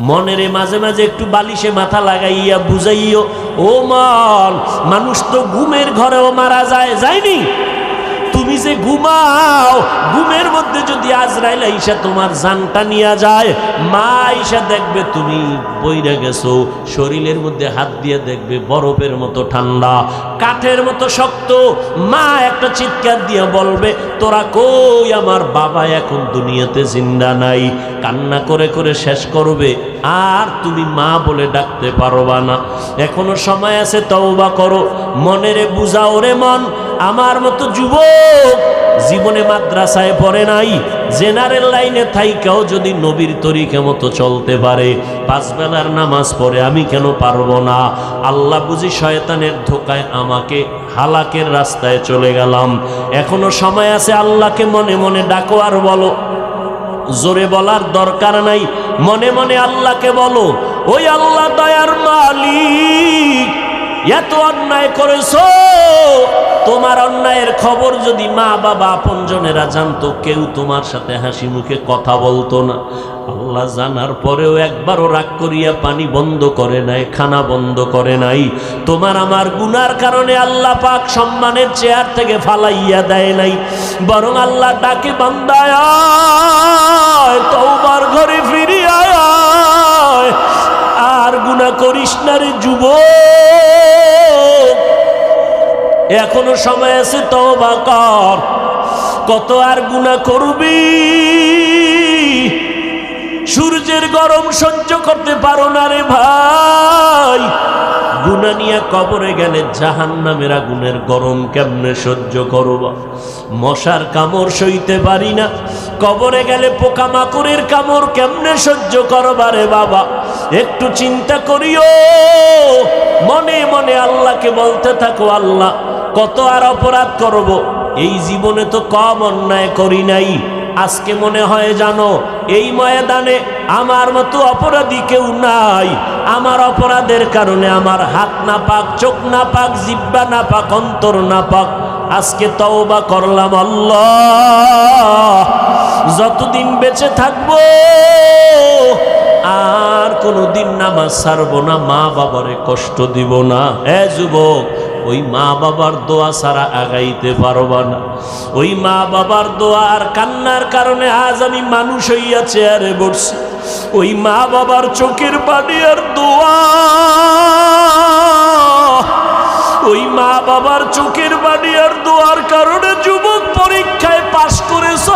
মনেরে মাঝে মাঝে একটু বালিশে মাথা লাগাইয়া বুঝাইও, ও মন মানুষ তো ঘুমের ঘরেও মারা যায়, যায়নি? তুমি যে ঘুমাও, ঘুমের মধ্যে যদি আজরাইল আইসা তোমার জানটা নিয়ে যায়, মা আইসা দেখবে তুমি বইরে গেছো, শরীরের মধ্যে হাত দিয়ে দেখবে বরফের মতো ঠান্ডা, কাঠের মতো শক্ত। মা একটা চিৎকার দিয়ে বলবে, তোরা কই? আমার বাবা এখন দুনিয়াতে জিন্দা নাই। কান্না করে করে শেষ করবে, আর তুমি মা বলে ডাকতে পারবা না। এখনও সময় আছে, তওবা করো। মনেরে বুঝাও রে মন আমার মতো যুবক জীবনে মাদ্রাসায় পড়ে নাই, জেনারেল লাইনে থাইকাও যদি নবীর তরিকে মতো চলতে পারে পাঁচ বেলার নামাজ পড়ে আমি কেন পারব না? আল্লাহ বুঝি শয়তানের ধোকায় আমাকে হালাকের রাস্তায় চলে গেলাম। এখনও সময় আছে আল্লাহকে মনে মনে ডাকো আর বলো। জোরে বলার দরকার নাই, মনে মনে আল্লাহকে বলো। ওই আল্লাহ দয়ার মালিক এত অন্যায় করেছ? তোমার অন্যায়ের খবর যদি মা, বাবা, আপনজনেরা জানতো, কেউ তোমার সাথে হাসি মুখে কথা বলতো না। আল্লাহ জানার পরেও একবারও রাগ করিয়া পানি বন্ধ করে নাই, খানা বন্ধ করে নাই। তোমার আমার গুনার কারণে আল্লাহ পাক সম্মানের চেয়ার থেকে ফালাইয়া দেয় নাই। বরং আল্লাহ ডাকে, বান্দায় তওবার ঘরে ফিরি। আর করিস না রে যুব এখনও সময় আছে তো কর। কত আর গুণা করবি? সূর্যের গরম সহ্য করতে পারো না রে ভাই। গুনা নিয়ে কবরে গেলে জাহান নামের আগুনের গরম কেমনে সহ্য করবা? মশার কামড় সইতে পারি না। কবরে গেলে পোকামাকড়ের কামড় কেমনে সহ্য করবা রে বাবা? একটু চিন্তা করিও। মনে মনে আল্লাহকে বলতে থাকো, আল্লাহ, কত আর অপরাধ করব? এই জীবনে তো কম অন্যায় করি নাই। আজকে মনে হয় জানো এই ময়দানে আমার মতো অপরাধী কেউ নাই। আমার অপরাধের কারণে আমার হাত না পাক চোখ না পাক জিব্বা না পাক অন্তর না পাক আজকে তওবা করলাম আল্লাহ। যতদিন বেঁচে থাকব আর কোনো দিন নামাজ ছাড়বো না, মা বাবারে কষ্ট দিব না। এ যুবক, ওই মা বাবার দোয়া ছাড়া আগাইতে পারবা না। ওই মা বাবার দোয়া আর কান্নার কারণে আজ আমি মানুষ হইয়া চেয়ারে বসছি। ওই মা বাবার চোখের পানি আর দোয়া। ওই মা বাবার চোখের বাণী আর দোয়ার কারণে যুবক পরীক্ষায় পাশ করেছ।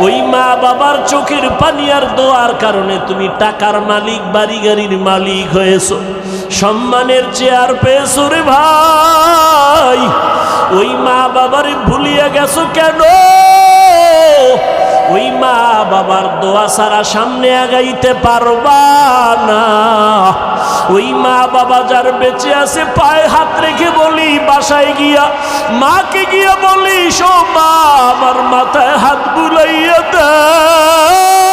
ওই মা বাবার চোখের পানি আর দোয়ার কারণে তুমি টাকার মালিক বাড়ি গাড়ির মালিক হয়েছ। সম্মানের চেয়ার পেয়েছ রে ভাই। ওই মা বাবারে ভুলিয়া গেছো কেন? ওই মা বাবার দোয়া সারা সামনে আগাইতে পারবা না। ওই মা বাবা যার বেঁচে আছে, পায়ে হাত রেখে বলি, বাসায় গিয়া মাকে গিয়া বলি সো মা, আমার মাথায় হাত বুলাইয়া দাও।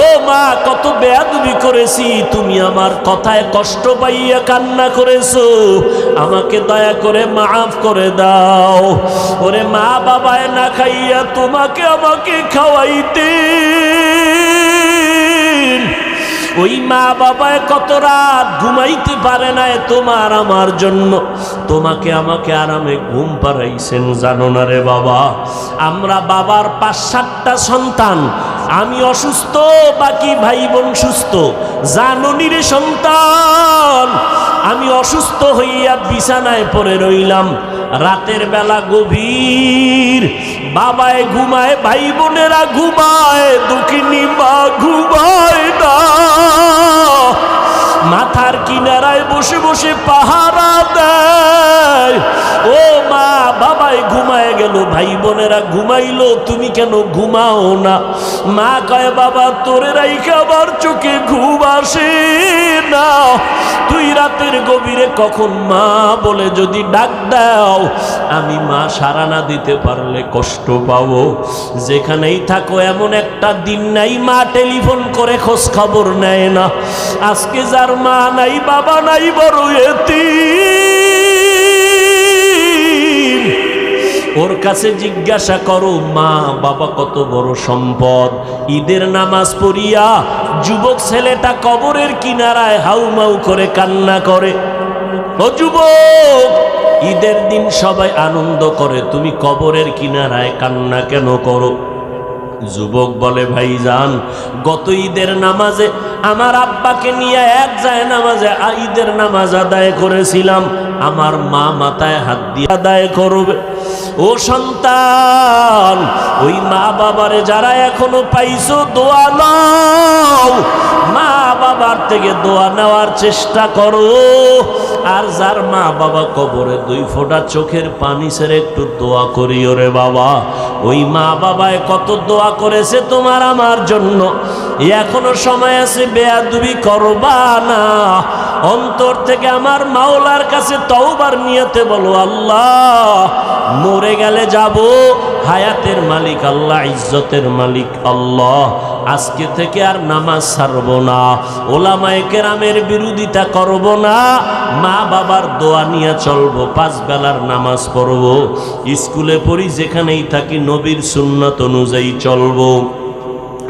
ও মা, কত বেয়াদবি করেছি। তুমি আমার কথায় কষ্ট পাইয়া কান্না করেছ। আমাকে দয়া করে মাফ করে দাও। ওরে মা বাবায় না খাইয়া তোমাকে আমাকে খাওয়াইতে ওই মা বাবায় কত রাত ঘুমাইতে পারে না তোমার আমার জন্য। তোমাকে আমাকে আরামে ঘুম পাড়াইছেন, জানো না রে বাবা। আমরা বাবার পাঁচ সাতটা সন্তান আমি অসুস্থ, বাকি ভাই বোন সুস্থ জাননি রে সন্তান, আমি অসুস্থ হইয়া বিছানায় পড়ে রইলাম। রাতের বেলা গভীর, বাবায় ঘুমায় ভাই বোনেরা ঘুমায়, দুঃখিনী মা ঘুমায় না। মাথার কিনারায় বসে বসে পাহারা দেয়। ও মা, বাবাই ঘুমায় গেল, ভাই বোনেরা ঘুমাইলো, তুমি কেন ঘুমাও না? মা কয়, বাবা, তোরে খাবার চোখে ঘুম আসে না তুই রাতের গভীরে কখন মা বলে, যদি ডাক দাও, আমি মা সারা না দিতে পারলে কষ্ট পাবো। যেখানেই থাকো, এমন একটা দিন নাই, মা টেলিফোন করে খোঁজ খবর নেয় না। আজকে যার মা নাই, বাবা নাই, বড় এতি ওর কাছে জিজ্ঞাসা করো, মা, বাবা কত বড় সম্পদ। ঈদের নামাজ পড়িয়া যুবক ছেলেটা কবরের কিনারায় হাউমাউ করে কান্না করে। ও যুবক, ঈদের দিন সবাই আনন্দ করে, তুমি কবরের কিনারায় কান্না কেন করো? যুবক বলে, ভাইজান, গত ঈদের নামাজে আমার আব্বাকে নিয়ে এক যায় নামাজে ঈদের নামাজ আদায় করেছিলাম। আমার মা মাথায় হাত দিয়ে আদায় করবে। ও সন্তান, ওই মা বাবারে যারা এখনও পাইছো দোয়া নাও। মা বাবার থেকে দোয়া নেওয়ার চেষ্টা করো। আর যার মা বাবা কবরে দুই ফোঁটা চোখের পানি ছেড়ে একটু দোয়া করিও রে বাবা। ওই মা বাবায় কত দোয়া করেছে তোমার আমার জন্য। এখনও সময় আছে, বেয়াদুবি করবা না। অন্তর থেকে আমার মাওলার কাছে তওবার নিয়তে বলো, আল্লাহ মরে গেলে যাব। হায়াতের মালিক আল্লাহ, ইজ্জতের মালিক আল্লাহ। আজকে থেকে আর নামাজ ছাড়ব না। ওলামায় কেরামের বিরোধিতা করব না। মা বাবার দোয়া নিয়ে চলব, পাঁচ বেলার নামাজ পড়ব। স্কুলে পড়ি যেখানেই থাকি, নবীর সুন্নত অনুযায়ী চলবো।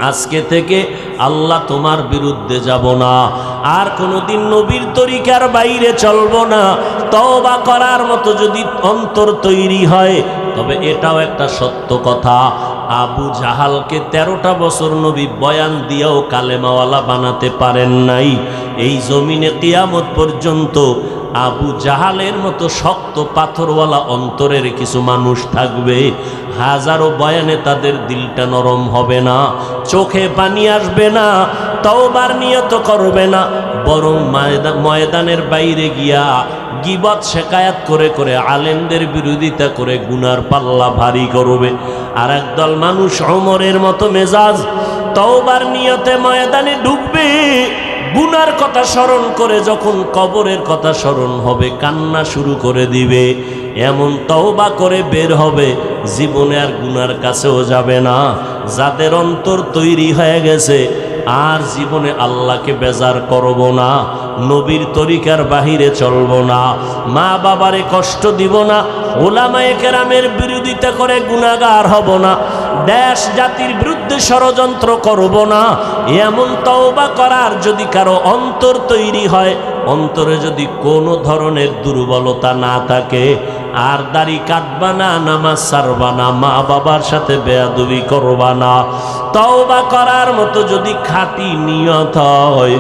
আজকে থেকে আল্লাহ তোমার বিরুদ্ধে যাব না। আর কোনোদিন নবীর তরিকার বাইরে চলবো না। তওবা করার মতো যদি অন্তর তৈরি হয়, তবে এটাও একটা সত্য কথা। আবু জাহালকে তেরোটা বছর নবী বয়ান দিয়েও কালেমাওয়ালা বানাতে পারেন নাই। এই জমিনে কিয়ামত পর্যন্ত আবু জাহালের মতো শক্ত পাথরওয়ালা অন্তরের কিছু মানুষ থাকবে। হাজারো বয়ানে তাদের দিলটা নরম হবে না, চোখে পানি আসবে না, তওবার নিয়ত করবে না, বরং ময়দা- ময়দানের বাইরে গিয়া গিবত শেকায়াত করে করে আলেমদের বিরোধিতা করে গুনার পাল্লা ভারী করবে। আর একদল মানুষ অমরের মতো মেজাজ, তওবার নিয়তে ময়দানে ঢুকবে। গুনার কথা স্মরণ করে যখন কবরের কথা স্মরণ হবে, কান্না শুরু করে দিবে। এমন তওবা করে বের হবে, জীবনে আর গুনার কাছেও যাবে না। যাদের অন্তর তৈরি হয়ে গেছে, আর জীবনে আল্লাহকে বেজার করব না, নবীর তরিকার বাহিরে চলব না। মা বাবারে কষ্ট দিব না, ওলামায়ে কেরামের বিরোধিতা করে গুণাগার হব না। দেশ জাতির বিরুদ্ধে ষড়যন্ত্র করব না। এমন তওবা করার যদি কারও অন্তর তৈরি হয়, অন্তরে যদি কোনো ধরনের দুর্বলতা না থাকে, আর দাড়ি কাটবা না, নামাজ সারবা না মা বাবার সাথে বেয়াদুবি করবা না। তওবা করার মতো যদি খাঁটি নিয়ত হয়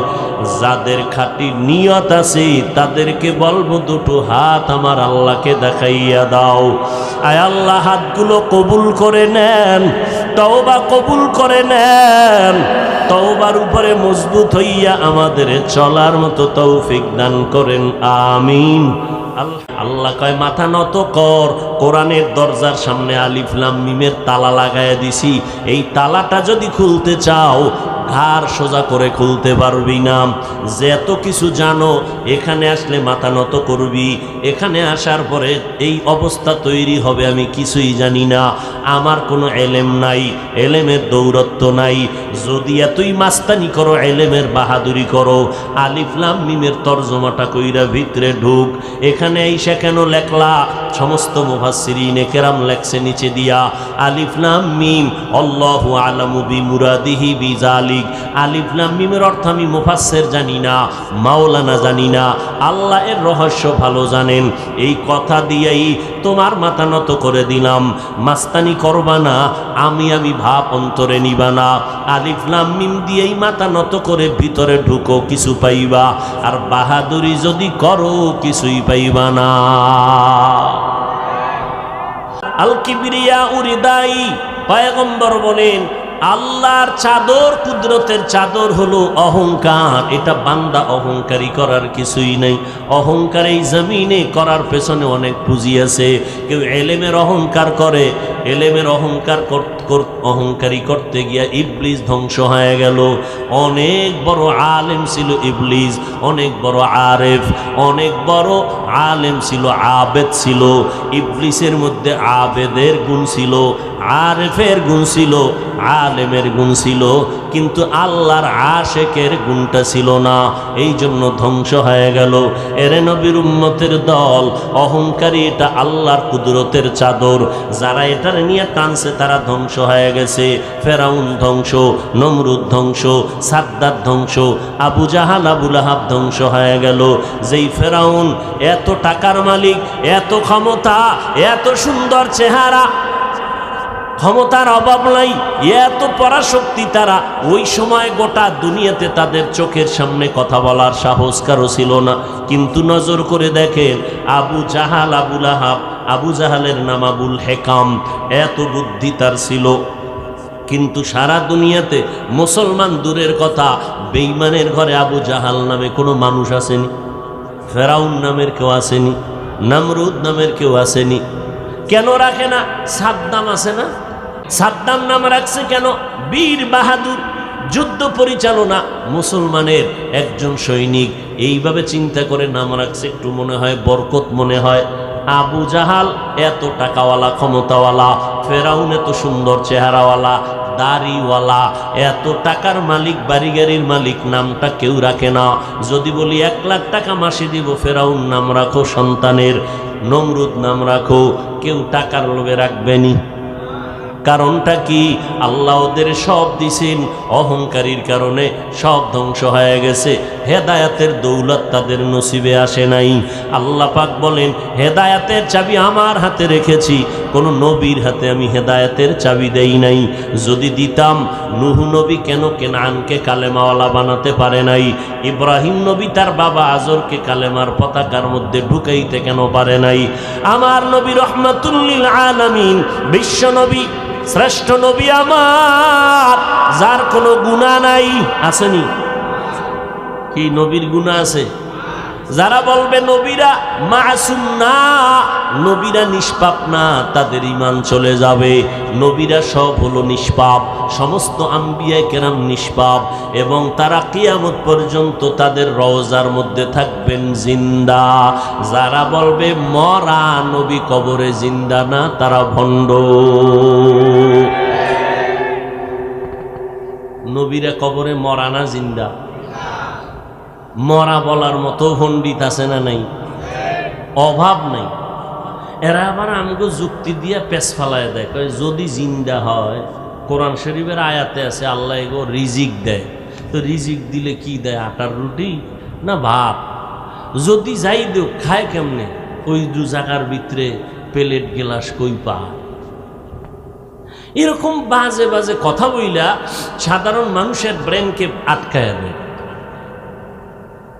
যাদের খাঁটি নিয়ত আছে, তাদেরকে বলব দুটো হাত আমার আল্লাহকে দেখাইয়া দাও। আয় আল্লাহ, হাতগুলো কবুল করে নেন, তওবা কবুল করে নেন। তওবার উপরে মজবুত হইয়া আমাদের চলার মতো তৌফিক দান করেন, আমিন। আল্লাহ- কয়, মাথা নত কর, কোরআনের দরজার সামনে আলিফলাম মিমের তালা লাগাইয়া দিছি। এই তালাটা যদি খুলতে চাও ঘাড় সোজা করে খুলতে পারবি না। যে এত কিছু জানো, এখানে আসলে মাথা নত করবি। এখানে আসার পরে এই অবস্থা তৈরি হবে আমি কিছুই জানি না। আমার কোনো এলেম নাই, এলেমের দৌরত্ব নাই। যদি এতই মাস্তানি করো, এলেমের বাহাদুরি করো। আলিফলাম মিমের তর্জমাটা কইরা ভিতরে ঢুক। এখানে এইসা কেন লেখলা? সমস্ত মুফাসসিরিনে কেরাম লেখছে নিচে দিয়া। আলিফলাম মিম অল্লাহু আলামু বি মুরাদিহি বি জালিক আলিফলাম মিমের অর্থ আমি মুফাসসির জানি না, মাওলানা জানি না। আল্লাহ এর রহস্য ভালো জানেন। এই কথা দিয়েই তোমার মাথা নত করে দিলাম। মাস্তানি করবা না, আমি আমি ভাব অন্তরে নিবা না। আলিফলাম মিম দিয়েই মাথা নত করে ভিতরে ঢুকো, কিছু পাইবা। আর বাহাদুরি যদি করো, কিছুই পাইবা না। আল কিবরিয়া উরিদাই, পয়গম্বর বলেন আল্লাহর চাদর, কুদরতের চাদর হলো অহংকার। এটা বান্দা অহংকারী করার কিছুই নেই। অহংকার এই জমিনে করার পেছনে অনেক পুঁজি আছে। কেউ এলেমের অহংকার করে। এলেমের অহংকার কর- কর- অহংকারী করতে গিয়া ইবলিস ধ্বংস হয়ে গেল। অনেক বড় আলেম ছিল ইবলিস, অনেক বড় আরেফ, অনেক বড় আলেম ছিল আবেদ ছিল। ইবলিসের মধ্যে আবেদের গুণ ছিল। আরেফের গুণ ছিল, আলেমের গুণ ছিল, কিন্তু আল্লাহর আশেকের গুণটা ছিল না। এই জন্য ধ্বংস হয়ে গেল। এরে নবীর উম্মতের দল, অহংকারী এটা আল্লাহর কুদরতের চাদর। যারা এটার নিয়ে টানছে তারা ধ্বংস হয়ে গেছে। ফেরাউন ধ্বংস, নমরুদ ধ্বংস সাদ্দার ধ্বংস, আবু জাহাল আবুল আহাব ধ্বংস হয়ে গেল। যেই ফেরাউন এত টাকার মালিক, এত ক্ষমতা, এত সুন্দর চেহারা ক্ষমতার অভাব নাই, এত পরাশক্তি তারা। ওই সময় গোটা দুনিয়াতে তাদের চোখের সামনে কথা বলার সাহস কারও ছিল না। কিন্তু নজর করে দেখেন, আবু জাহাল আবুল আহাব আবু জাহালের নাম আবুল হেকাম, এত বুদ্ধি তার ছিল। কিন্তু সারা দুনিয়াতে মুসলমান দূরের কথা বেইমানের ঘরে আবু জাহাল নামে কোনো মানুষ আসেনি, ফেরাউন নামের কেউ আসেনি, নামরুদ নামের কেউ আসেনি। কেন রাখে না? সাদ্দাম আছে না? সাদ্দাম নাম রাখছে কেন? বীর বাহাদুর যুদ্ধ পরিচালনা মুসলমানের একজন সৈনিক। এইভাবে চিন্তা করে নাম রাখছে, একটু মনে হয় বরকত মনে হয়। আবু জাহাল এত টাকাওয়ালা, ক্ষমতাওয়ালা, ফেরাউন এত সুন্দর চেহারাওয়ালা, দাড়িওয়ালা, এত টাকার মালিক বাড়ি গাড়ির মালিক, নামটা কেউ রাখে না। যদি বলি এক লাখ টাকা মাসে দিব, ফেরাউন নাম রাখো, সন্তানের নমরুদ নাম রাখো, কেউ টাকার লোভে রাখবেনি কারণটা কি? আল্লাহ ওদের সব দিছেন, অহংকারীর কারণে সব ধ্বংস হয়ে গেছে। হেদায়াতের দৌলত তাদের নসিবে আসে নাই। আল্লাহ পাক বলেন, হেদায়াতের চাবি আমার হাতে রেখেছি। কোনো নবীর হাতে আমি হেদায়াতের চাবি দেই নাই। যদি দিতাম, নুহু নবী কেন কেনানকে কালেমাওয়ালা বানাতে পারে নাই? ইব্রাহিম নবী তার বাবা আজরকে কালেমার পতাকার মধ্যে ঢুকাইতে কেন পারে নাই? আমার নবী রহমাতুল্লিল আলামিন, বিশ্ব নবী শ্রেষ্ঠ নবী আমার যার কোনো গুণা নাই আসেনি। কি নবীর গুণা আছে? যারা বলবে নবীরা, মাসুম না, নবীরা নিষ্পাপ না, তাদের ইমান চলে যাবে। নবীরা সব হলো নিষ্পাপ, সমস্ত আম্বিয়ায় কেরাম নিষ্পাপ এবং তারা কিয়ামত পর্যন্ত তাদের রওজার মধ্যে থাকবেন জিন্দা। যারা বলবে, মরা নবী কবরে জিন্দা না, তারা ভণ্ড। নবীরা কবরে মরা না, জিন্দা। মরা বলার মতো পণ্ডিত আছে না নাই? অভাব নাই। এরা আবার আমাকে যুক্তি দিয়ে পেছ ফালায় দেয় যদি জিন্দা হয়, কোরআন শরীফের আয়াতে আছে, আল্লাহ এগো রিজিক দেয়। তো রিজিক দিলে কি দেয়, আটার রুটি না ভাত? যদি যাই দেও, খায় কেমনে? ওই দু জায়গার ভিতরে প্লেট, গেলাস কই পা এরকম বাজে বাজে কথা বইলা সাধারণ মানুষের ব্রেনকে আটকায় দেয়।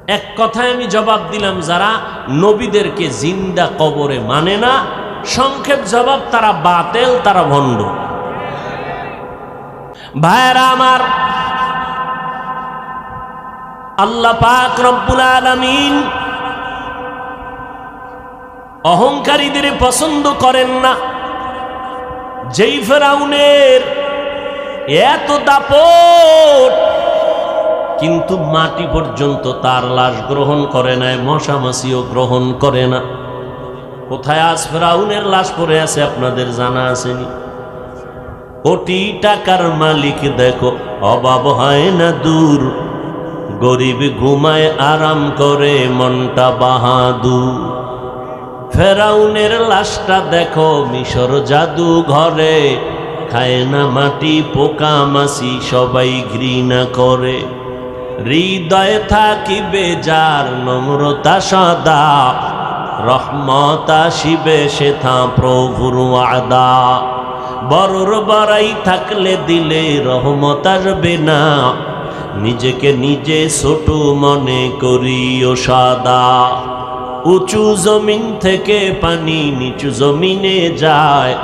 এক কথায় আমি জবাব দিলাম, যারা নবীদেরকে জিন্দা কবরে মানে না, সংক্ষেপ জবাব, তারা বাতেল, তারা ভণ্ড। ভাইরা আমার, আল্লাহ পাক রব্বুল আলামিন অহংকারীদের পছন্দ করেন না। যেই ফেরাউনের এত দাপট কিন্তু মাটি পর্যন্ত তার লাশ গ্রহণ করে নাই মশামাছিও গ্রহণ করে না। কোথায় আজ ফেরাউনের লাশ পড়ে আছে আপনাদের জানা আসেনি? কোটি টাকার মালিক দেখো, অভাব হয় না দূর। গরিব ঘুমায়, আরাম করে, মনটা বাহাদুর। ফেরাউনের লাশটা দেখো, মিশর জাদু ঘরে, খায় না মাটি পোকা মাসি সবাই ঘৃণা করে। হৃদয়ে থাকিবে যার নম্রতা সদা। রহমত আসিবে সেথা প্রভুর আদা বড়র বড়াই থাকলে দিলে রহমত আসবে না। নিজেকে নিজে ছোট মনে করিও সাদা। উঁচু জমিন থেকে পানি নিচু জমিনে যায়।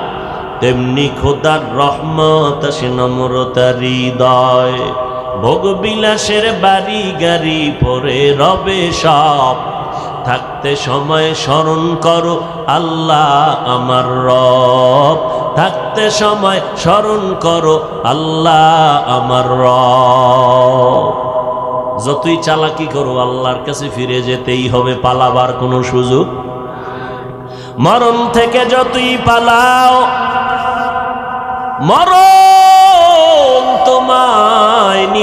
তেমনি খোদার রহমত আসে নম্রতা হৃদয়। ভোগ বিলাসের বাড়ি গাড়ি পরে রবে সব। থাকতে সময় স্মরণ করো আল্লাহ আমার রব। থাকতে সময় স্মরণ করো আল্লাহ আমার রব। যতই চালাকি করো, আল্লাহর কাছে ফিরে যেতেই হবে, পালাবার কোনো সুযোগ? মরণ থেকে যতই পালাও, মরণ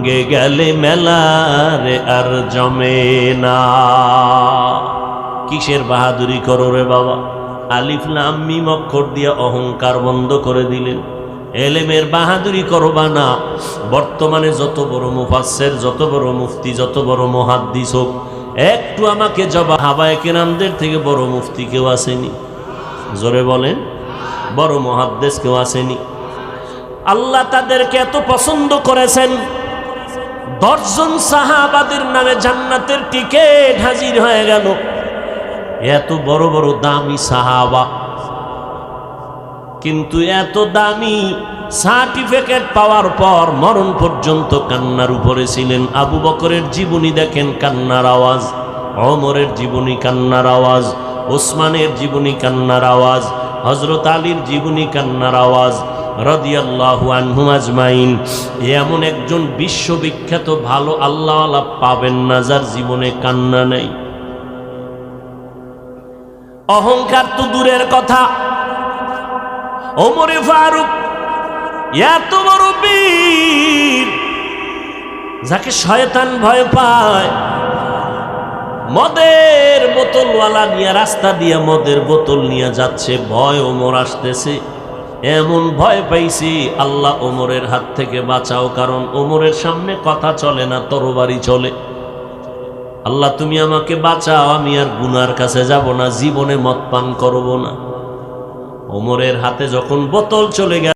ভেঙ্গে গেলে মেলারে আর জমে না। কিসের বাহাদুরি করো রে বাবা? আলিফ লাম মিম অক্ষর দিয়ে অহংকার বন্ধ করে দিলেন এলেমের বাহাদুরি করবা না। বর্তমানে যত বড় মুফাসের যত বড় মুফতি, যত বড় মহাদ্দিস হোক, একটু আমাকে জবা হাবায় কেরামদের থেকে বড় মুফতি কেউ আসেনি? জোরে বলেন। বড় মহাদ্দেশ কেউ আসেনি? আল্লাহ তাদেরকে এত পছন্দ করেছেন দশজন সাহাবাদের নামে জান্নাতের টিকেট হাজির হয়ে গেল। এত বড় বড় দামি সাহাবা। কিন্তু এত দামি সার্টিফিকেট পাওয়ার পর মরণ পর্যন্ত কান্নার উপরে ছিলেন। আবু বকরের জীবনী দেখেন, কান্নার আওয়াজ। অমরের জীবনী, কান্নার আওয়াজ। ওসমানের জীবনী, কান্নার আওয়াজ। হজরত আলীর জীবনী, কান্নার আওয়াজ। রদিয়াল্লাহু আনহুম এমন একজন বিশ্ববিখ্যাত ভালো আল্লাহ পাবেন না যার জীবনে কান্না নেই। অহংকার তো দূরের কথা। ওমরে ফারুক, এত বড় বীর যাকে শয়তান ভয় পায়। মদের বোতলওয়ালা নিয়ে রাস্তা দিয়ে মদের বোতল নিয়ে যাচ্ছে, ভয় ওমর আসতেছে। এমন ভয় পাইছি, আল্লাহ ওমরের হাত থেকে বাঁচাও, কারণ ওমরের সামনে কথা চলে না, তরবারি চলে। আল্লাহ, তুমি আমাকে বাঁচাও, আমি আর গুনার কাছে যাব না, জীবনে মত পান করব না। ওমরের হাতে যখন বোতল চলে গেল